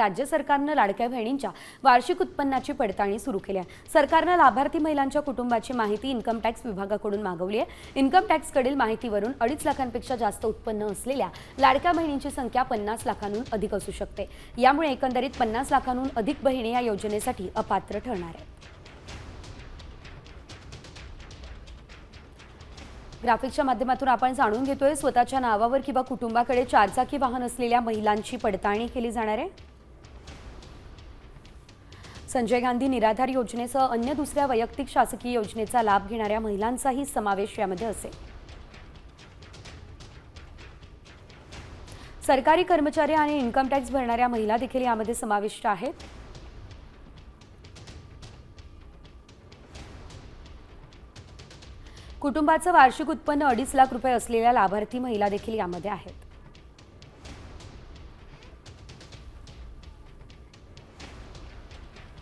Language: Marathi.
राज्य सरकारनं लाडक्या बहिणींच्या वार्षिक उत्पन्नाची पडताळणी सुरू केली आहे. सरकारनं लाभार्थी महिलांच्या कुटुंबाची माहिती इन्कम टॅक्स विभागाकडून मागवली आहे. इन्कम टॅक्सकडील माहितीवरून अडीच लाखांपेक्षा जास्त उत्पन्न असलेल्या लाडक्या बहिणींची संख्या पन्नास लाखांहून अधिक असू शकते. यामुळे एकंदरीत पन्नास लाखांहून अधिक बहिणी या योजनेसाठी अपात्र ठरणार आहेत. ग्राफिक्सच्या माध्यमातून आपण जाणून घेतोय स्वतःच्या नावावर किंवा कुटुंबाकडे चारचाकी वाहन असलेल्या महिलांची पडताळणी केली जाणार आहे. संजय गांधी निराधार योजनेसह अन्य दुसऱ्या वैयक्तिक शासकीय योजनेचा लाभ घेणाऱ्या महिलांचाही समावेश यामध्ये असेल. सरकारी कर्मचारी आणि इन्कम टॅक्स भरणाऱ्या महिला देखील यामध्ये समाविष्ट आहेत. कुटुंबाचं वार्षिक उत्पन्न अडीच लाख रुपये असलेल्या लाभार्थी महिला देखील यामध्ये आहेत.